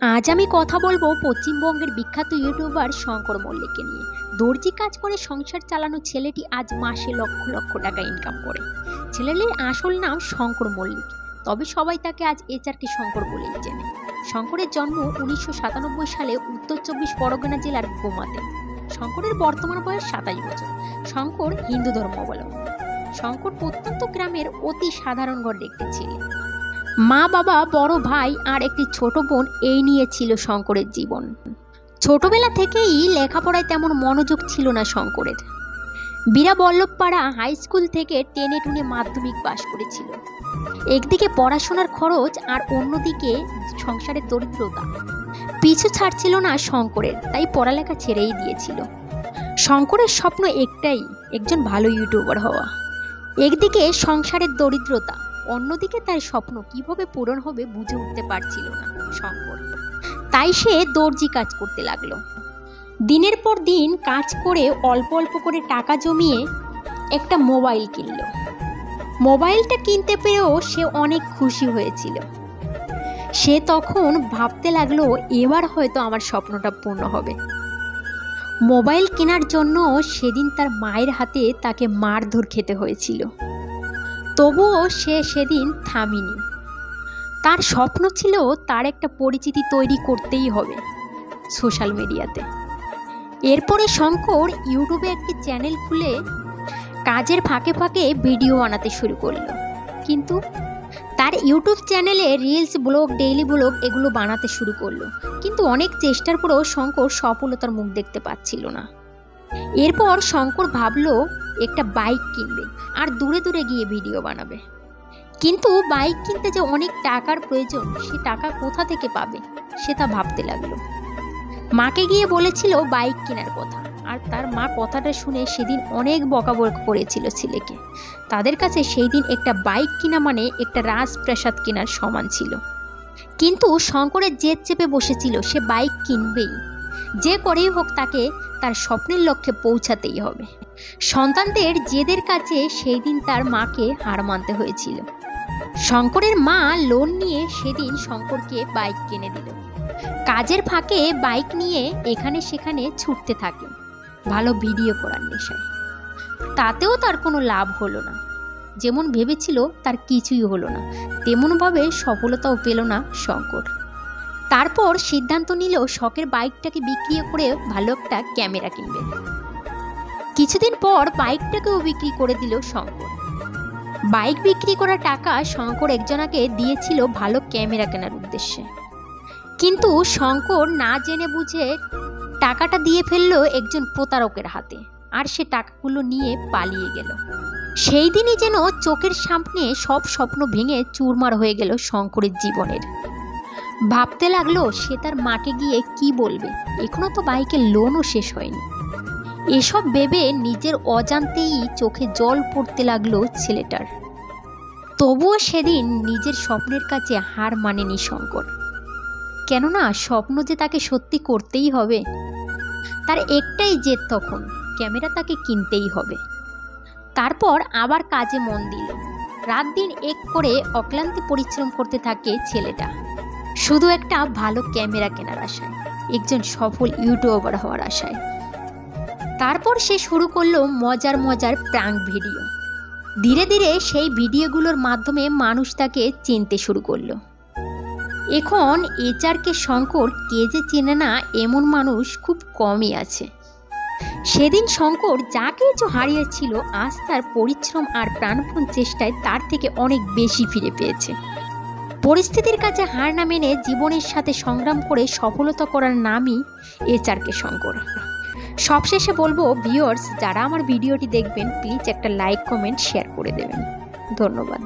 আজ আমি কথা বলব পশ্চিমবঙ্গের বিখ্যাত ইউটিউবার শঙ্কর মল্লিককে নিয়ে। দর্জি কাজ করে সংসার চালানো ছেলেটি আজ মাসে লক্ষ লক্ষ টাকা ইনকাম করে। ছেলেটির আসল নাম শঙ্কর মল্লিক। তবে সবাই তাকে আজ এচআরকে শঙ্কর বলেই চেনে। শঙ্করের জন্ম উনিশশো সাতানব্বই সালে উত্তর চব্বিশ পরগনা জেলার গোমাতে। শঙ্করের বর্তমান বয়স সাতাশ বছর। শঙ্কর হিন্দু ধর্ম ধর্মাবলম্বী। শঙ্কর প্রত্যন্ত গ্রামের অতি সাধারণ ঘর দেখতে ছিলেন। মা বাবা, বড় ভাই আর একটি ছোট বোন এই নিয়ে ছিল শঙ্করের জীবন। ছোটবেলা থেকেই লেখাপড়ায় তেমন মনোযোগ ছিল না শঙ্করের। বীরা বল্লভপাড়া হাই স্কুল থেকে টেনে টুনে মাধ্যমিক পাশ করেছিল। একদিকে পড়াশোনার খরচ আর অন্যদিকে সংসারের দরিদ্রতা। পিছু ছাড়ছিল না শঙ্করের, তাই পড়ালেখা ছেড়েই দিয়েছিল। শঙ্করের স্বপ্ন একটাই, একজন ভালো ইউটিউবার হওয়া। একদিকে সংসারের দরিদ্রতা অন্যদিকে তার স্বপ্ন কীভাবে পূরণ হবে বুঝে উঠতে পারছিল না শঙ্কর। তাই সে দর্জি কাজ করতে লাগল। দিনের পর দিন কাজ করে অল্প অল্প করে টাকা জমিয়ে একটা মোবাইল কিনল। মোবাইলটা কিনতে পেরেও সে অনেক খুশি হয়েছিল। সে তখন ভাবতে লাগল, এবার হয়তো আমার স্বপ্নটা পূর্ণ হবে। মোবাইল কেনার জন্য সেদিন তার মায়ের হাতে তাকে মারধর খেতে হয়েছিল। তবুও সে সেদিন থামিনি। তার স্বপ্ন ছিল তার একটা পরিচিতি তৈরি করতেই হবে সোশ্যাল মিডিয়াতে। এরপরে শঙ্কর ইউটিউবে একটি চ্যানেল খুলে কাজের ফাঁকে ফাঁকে ভিডিও বানাতে শুরু করল। কিন্তু তার ইউটিউব চ্যানেলে রিলস, ব্লগ, ডেইলি ব্লগ এগুলো বানাতে শুরু করল। কিন্তু অনেক চেষ্টার পরেও শঙ্কর সফলতার মুখ দেখতে পাচ্ছিল না। এরপর শঙ্কর ভাবলো একটা বাইক কিনবে আর দূরে দূরে গিয়ে ভিডিও বানাবে। কিন্তু বাইক কিনতে যে অনেক টাকার প্রয়োজন, সে টাকা কোথা থেকে পাবে, সে তা ভাবতে লাগল। মাকে গিয়ে বলেছিল বাইক কেনার কথা, আর তার মা কথাটা শুনে সেদিন অনেক বকাবক করেছিল ছেলেকে। তাদের কাছে সেই দিন একটা বাইক কিনা মানে একটা রাজপ্রাসাদ কেনার সমান ছিল। কিন্তু শঙ্করের জেদ চেপে বসেছিল, সে বাইক কিনবেই। যে করেই হোক তাকে তার স্বপ্নের লক্ষ্যে পৌঁছাতেই হবে। সন্তানদের জেদের কাছে সেই দিন তার মাকে হার মানতে হয়েছিল। শঙ্করের মা লোন নিয়ে সেদিন শঙ্করকে বাইক কিনে দিল। কাজের ফাঁকে বাইক নিয়ে এখানে সেখানে ছুটতে থাকে। ভালো ভিডিও করার নেশায়। তাতেও তার কোনো লাভ হলো না। যেমন ভেবেছিল তার কিছুই হলো না। তেমনভাবে সফলতাও পেল না শঙ্কর। তারপর সিদ্ধান্ত নিল শখের বাইকটাকে বিক্রি করে ভালো একটা ক্যামেরা কিনবে। কিছুদিন পর বাইকটাকেও বিক্রি করে দিল শঙ্কর। বাইক বিক্রি করা টাকা শঙ্কর একজনাকে দিয়েছিল ভালো ক্যামেরা কেনার উদ্দেশ্যে। কিন্তু শঙ্কর না জেনে বুঝে টাকাটা দিয়ে ফেলল একজন প্রতারকের হাতে আর সে টাকাগুলো নিয়ে পালিয়ে গেল। সেই দিনই যেন চোখের সামনে সব স্বপ্ন ভেঙে চুরমার হয়ে গেল শঙ্করের জীবনের। ভাবতে লাগল সে তার মাকে গিয়ে কি বলবে। এখনও তো বাইকের লোনও শেষ হয়নি। এসব ভেবে নিজের অজান্তেই চোখে জল পড়তে লাগল ছেলেটার। তবুও সেদিন নিজের স্বপ্নের কাছে হার মানেনি শঙ্কর। কেননা স্বপ্ন যে তাকে সত্যি করতেই হবে, তার একটাই জেদ তখন, ক্যামেরা তাকে কিনতেই হবে। তারপর আবার কাজে মন দিল। রাত দিন এক করে অক্লান্তি পরিশ্রম করতে থাকে ছেলেটা। শুধু একটা ভালো ক্যামেরা কেনার আশায়, একজন সফল ইউটিউবার হওয়ার আশায়। তারপর সে শুরু করল মজার মজার প্রাঙ্ক ভিডিও। ধীরে ধীরে সেই ভিডিওগুলোর মাধ্যমে মানুষ তাকে চিনতে শুরু করল। এখন এচআরকে শঙ্কর কে যে চেনে না, এমন মানুষ খুব কমই আছে। সেদিন শঙ্কর যা কিছু হারিয়েছিল, আজ তার পরিশ্রম আর প্রাণপণ চেষ্টায় তার থেকে অনেক বেশি ফিরে পেয়েছে। পরিস্থিতির কাছে হার না মেনে জীবনের সাথে সংগ্রাম করে সফলতা করার নামই এচারকে শঙ্কর সবশেষে বলব ভিউয়ার্স যারা আমার ভিডিওটি দেখবেন প্লিজ একটা লাইক কমেন্ট শেয়ার করে দেবেন। ধন্যবাদ।